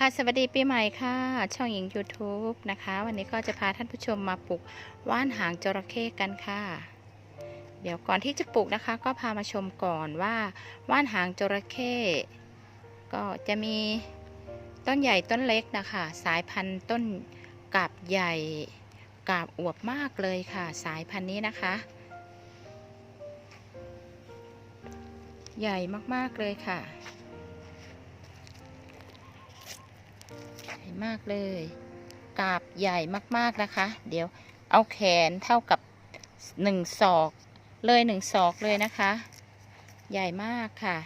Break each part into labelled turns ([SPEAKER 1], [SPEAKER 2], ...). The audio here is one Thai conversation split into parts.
[SPEAKER 1] ค่ะสวัสดีปีใหม่ค่ะ ช่องหญิง YouTube นะคะ วันนี้ก็จะพาท่านผู้ชมมาปลูกว่านหางจระเข้กันค่ะ เดี๋ยวก่อนที่จะปลูกนะคะ ก็พามาชมก่อนว่าว่านหางจระเข้ก็จะมีต้นใหญ่ต้นเล็กนะคะ สายพันธุ์ต้นกาบใหญ่กาบอวบมากเลยค่ะ สายพันธุ์นี้นะคะ ใหญ่มากๆเลยค่ะ ใหญ่มากเลย กาบใหญ่มากๆนะคะ เดี๋ยวเอาแขนเท่ากับหนึ่งศอก เลยหนึ่งศอกเลยนะคะ ใหญ่มากค่ะ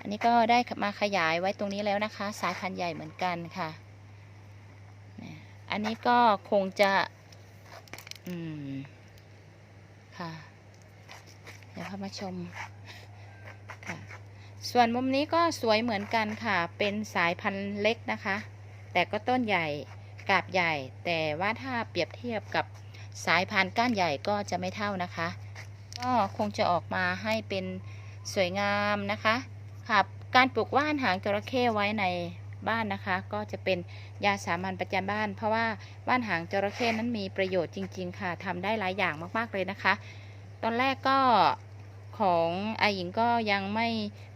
[SPEAKER 1] อันนี้ก็ได้มาขยายไว้ตรงนี้แล้วนะคะ สายพันธุ์ใหญ่เหมือนกันค่ะเนี่ยอันนี้ก็คงจะ อืม ค่ะ เดี๋ยวพามาชม ส่วนมุมนี้ก็สวยเหมือนกันค่ะ เป็นสายพันธุ์เล็กนะคะ แต่ก็ต้นใหญ่กาบใหญ่ แต่ว่าถ้าเปรียบเทียบกับสายพันธุ์ก้านใหญ่ก็จะไม่เท่านะคะ ก็คงจะออกมาให้เป็นสวยงามนะคะค่ะการปลูกว่านหางจระเข้ไว้ในบ้านนะคะ ก็จะเป็นยาสามัญประจำบ้าน เพราะว่าว่านหางจระเข้นั้นมีประโยชน์จริง ๆ ค่ะทำได้หลายอย่างมากๆเลยนะคะ ตอนแรกก็ ของอาหญิงก็ยังไม่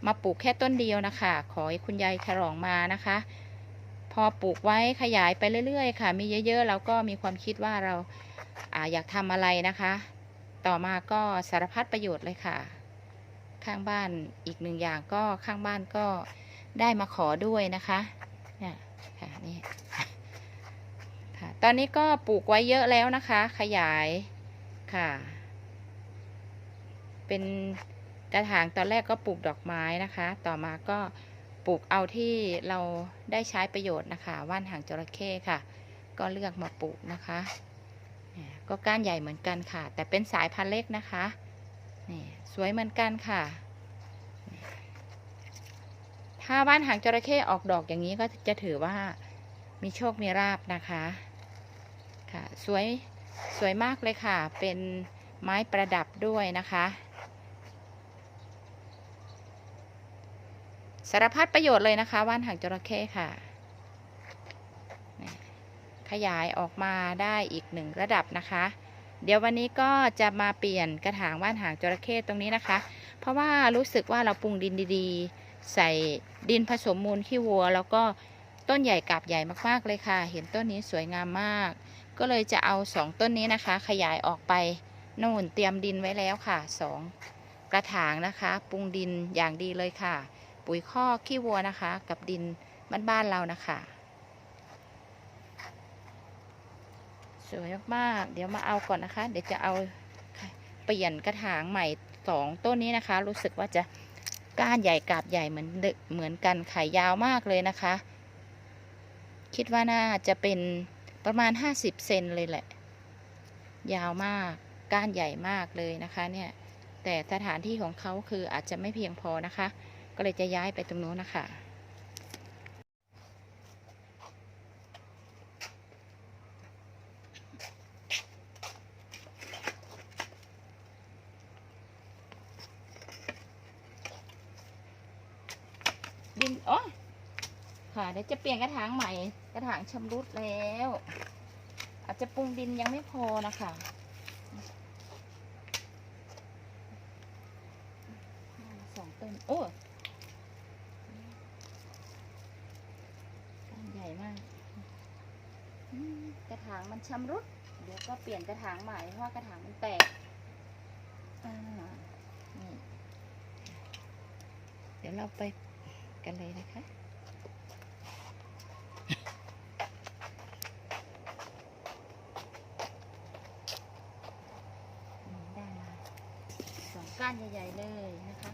[SPEAKER 1] มาปลูกแค่ต้นเดียวนะคะ ขอให้คุณยายฉลองมานะคะ พอปลูกไว้ขยายไปเรื่อยๆ ค่ะ มีเยอะๆเราก็มีความคิดว่าเราอาอยากทำอะไรนะคะ ต่อมาก็สารพัดประโยชน์เลยค่ะ ข้างบ้านอีกหนึ่งอย่างก็ข้างบ้านก็ได้มาขอด้วยนะคะเนี่ยค่ะนี่ค่ะ ตอนนี้ก็ปลูกไว้เยอะแล้วนะคะ ขยายค่ะ เป็นกระถางตอนแรกก็ปลูกดอกไม้นะคะ ต่อมาก็ปลูกเอาที่เราได้ใช้ประโยชน์นะคะว่านหางจระเข้ค่ะ ก็เลือกมาปลูกนะคะก็ก้านใหญ่เหมือนกันค่ะ แต่เป็นสายพันธุ์เล็กนะคะนี่สวยเหมือนกันค่ะ ถ้าว่านหางจระเข้ออกดอกอย่างนี้ก็จะถือว่ามีโชคมีราบนะคะค่ะสวยสวยมากเลยค่ะ เป็นไม้ประดับด้วยนะคะ สารพัดประโยชน์เลยนะคะว่านหางจระเข้ค่ะ ขยายออกมาได้อีกหนึ่งระดับนะคะ เดี๋ยววันนี้ก็จะมาเปลี่ยนกระถางว่านหางจระเข้ตรงนี้นะคะ เพราะว่ารู้สึกว่าเราปรุงดินดีๆ ใส่ดินผสมมูลขี้วัว แล้วก็ต้นใหญ่กาบใหญ่มากๆเลยค่ะ เห็นต้นนี้สวยงามมาก ก็เลยจะเอาสองต้นนี้นะคะ ขยายออกไปนู่นเตรียมดินไว้แล้วค่ะสองกระถางนะคะ ปรุงดินอย่างดีเลยค่ะ ปุ๋ยคอกขี้วัวนะคะ กับดินบ้านๆเรานะคะ สวยมากๆเดี๋ยวมาเอาก่อนนะคะ เดี๋ยวจะเอาเปลี่ยนกระถางใหม่สองต้นนี้นะคะ รู้สึกว่าจะก้านใหญ่กาบใหญ่เหมือนเดเหมือนกันขายยาวมากเลยนะคะ คิดว่าน่าจะเป็นประมาณ50เซนเลยแหละ ยาวมากก้านใหญ่มากเลยนะคะเนี่ยแต่สถานที่ของเขาคืออาจจะไม่เพียงพอนะคะ ก็เลยจะย้ายไปตรงนู้นนะคะดินโอ้ค่ะเดี๋ยวจะเปลี่ยนกระถางใหม่ กระถางชำรุดแล้ว อาจจะปรุงดินยังไม่พอนะคะสองต้น โอ้ก้านใหญ่มากอืม กระถางมันชำรุดเดี๋ยวก็เปลี่ยนกระถางใหม่เพราะกระถางมันแตกเดี๋ยวเราไปกันเลยนะคะได้มาสองก้านใหญ่ๆเลยนะคะ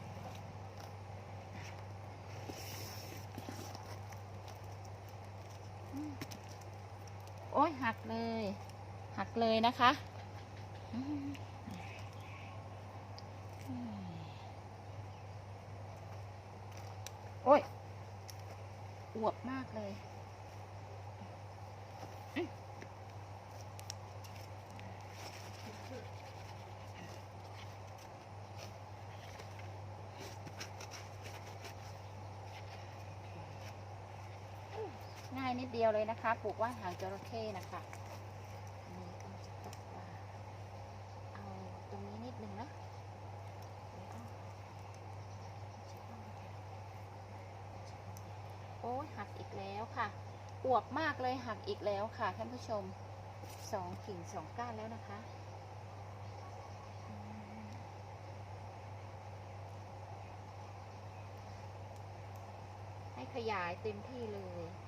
[SPEAKER 1] อืมโอ้ยหักเลย หักเลยนะคะอืมอืมโอ้ยอวบมากเลย ง่ายนิดเดียวเลยนะคะปลูกว่านหางจระเข้นะคะนี่ก็จะตกปลาเอาตรงนี้นิดนึงนะโอ้ยหักอีกแล้วค่ะอวบมากเลยหักอีกแล้วค่ะท่านผู้ชมสองกิ่งสองก้านแล้วนะคะให้ขยายเต็มที่เลย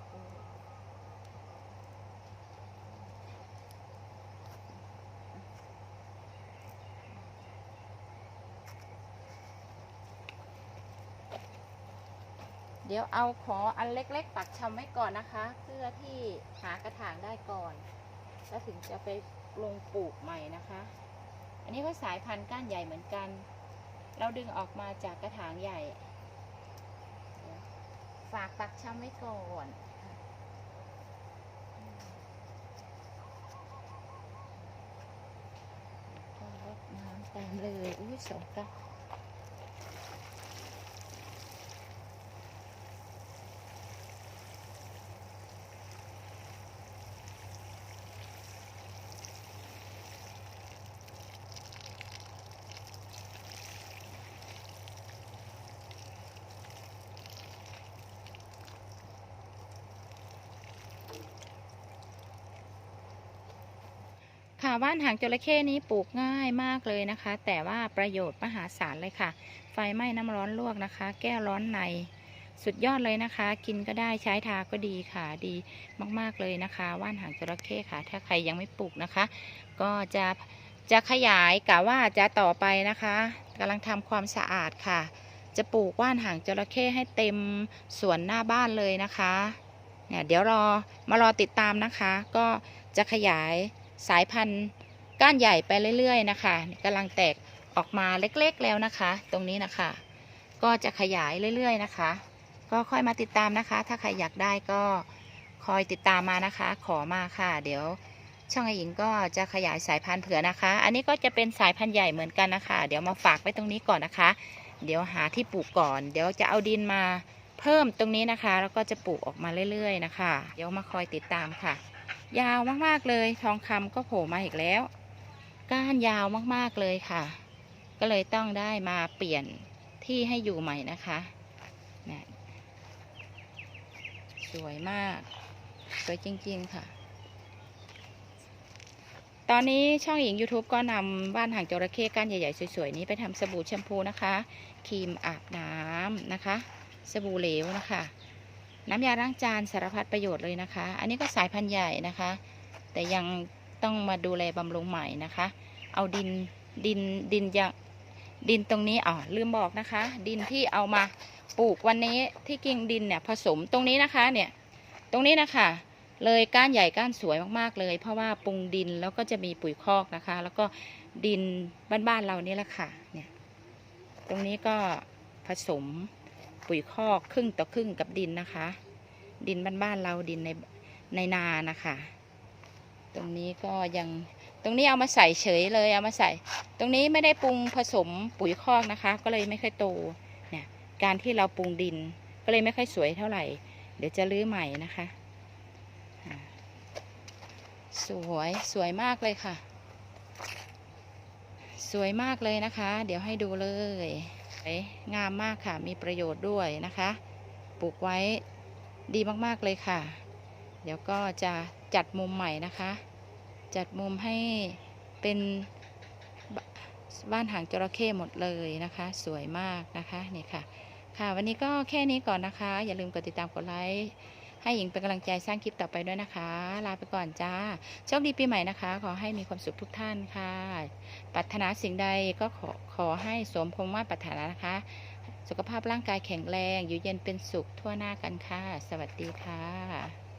[SPEAKER 1] เดี๋ยวเอาขออันเล็กๆปักชำไว้ก่อนนะคะ เพื่อที่หากระถางได้ก่อน แล้วถึงจะไปลงปลูกใหม่นะคะ อันนี้ก็สายพันธุ์ก้านใหญ่เหมือนกัน เราดึงออกมาจากกระถางใหญ่ ฝากปักชำไว้ก่อนก็รดน้ำตามเลยอุ้ยสองก้า ค่ะว่านหางจระเข้นี้ปลูกง่ายมากเลยนะคะ แต่ว่าประโยชน์มหาศาลเลยค่ะ ไฟไหม้น้ำร้อนลวกนะคะ แก้ร้อนในสุดยอดเลยนะคะ กินก็ได้ใช้ทาก็ดีค่ะดีมากๆเลยนะคะ ว่านหางจระเข้ค่ะ ถ้าใครยังไม่ปลูกนะคะ ก็จะจะขยายกะว่าจะต่อไปนะคะกำลังทำความสะอาดค่ะ จะปลูกว่านหางจระเข้ให้เต็มสวนหน้าบ้านเลยนะคะเนี่ยเดี๋ยวรอมารอติดตามนะคะ ก็จะขยาย สายพันธุ์ก้านใหญ่ไปเรื่อยๆนะคะกำลังแตกออกมาเล็กๆแล้วนะคะ ตรงนี้นะคะ ก็จะขยายเรื่อยๆนะคะ ก็ค่อยมาติดตามนะคะ ถ้าใครอยากได้ก็คอยติดตามมานะคะ ขอมาค่ะ เดี๋ยวช่องไอหญิงก็จะขยายสายพันธุ์เผื่อนะคะ อันนี้ก็จะเป็นสายพันธุ์ใหญ่เหมือนกันนะคะ เดี๋ยวมาฝากไว้ตรงนี้ก่อนนะคะ เดี๋ยวหาที่ปลูกก่อน เดี๋ยวจะเอาดินมาเพิ่มตรงนี้นะคะ แล้วก็จะปลูกออกมาเรื่อยๆนะคะ เดี๋ยวมาคอยติดตามค่ะ ยาวมากๆเลย ทองคำก็โผล่มาอีกแล้ว ก้านยาวมากๆเลยค่ะ ก็เลยต้องได้มาเปลี่ยนที่ให้อยู่ใหม่นะคะนะสวยมาก สวยจริงๆค่ะ ตอนนี้ช่องหญิง YouTube ก็นำบ้านหางจระเข้ก้านใหญ่ ๆ สวย ๆ นี้ไปทำสบู่แชมพูนะคะ ครีมอาบน้ำนะคะ สบู่เหลวนะคะ น้ำยาล้างจานสารพัดประโยชน์เลยนะคะ อันนี้ก็สายพันธุ์ใหญ่นะคะ แต่ยังต้องมาดูแลบำรุงใหม่นะคะ เอาดินดินดินยังดินตรงนี้อ๋อลืมบอกนะคะ ดินที่เอามาปลูกวันนี้ที่กิ่งดินเนี่ยผสมตรงนี้นะคะเนี่ยตรงนี้นะคะเลยก้านใหญ่ก้านสวยมากๆเลย เพราะว่าปรุงดินแล้วก็จะมีปุ๋ยคอกนะคะ แล้วก็ดินบ้านๆเรานี่แหละค่ะเนี่ยตรงนี้ก็ผสม ปุ๋ยคอกครึ่งต่อครึ่งกับดินนะคะ ดินบ้านๆเราดินในในนานะคะ ตรงนี้ก็ยังตรงนี้เอามาใส่เฉยเลยเอามาใส่ ตรงนี้ไม่ได้ปรุงผสมปุ๋ยคอกนะคะ ก็เลยไม่ค่อยโตเนี่ยการที่เราปรุงดินก็เลยไม่ค่อยสวยเท่าไหร่ เดี๋ยวจะรื้อใหม่นะคะ สวยสวยมากเลยค่ะ สวยมากเลยนะคะ เดี๋ยวให้ดูเลย วยงามมากค่ะ มีประโยชน์ด้วยนะคะ ปลูกไว้ดีมากๆเลยค่ะ เดี๋ยวก็จะจัดมุมใหม่นะคะ จัดมุมให้เป็นบบ้านหางจระเข้หมดเลยนะคะ สวยมากนะคะนี่ค่ะ ค่ะวันนี้ก็แค่นี้ก่อนนะคะ อย่าลืมกดติดตามกดไลค์ ให้หญิงเป็นกำลังใจสร้างคลิปต่อไปด้วยนะคะ ลาไปก่อนจ้าโชคดีปีใหม่นะคะ ขอให้มีความสุขทุกท่านค่ะปรารถนาสิ่งใดก็ขอขอให้สมพงษ์มว่าปรารถนานะคะ สุขภาพร่างกายแข็งแรง อยู่เย็นเป็นสุขทั่วหน้ากันค่ะ สวัสดีค่ะ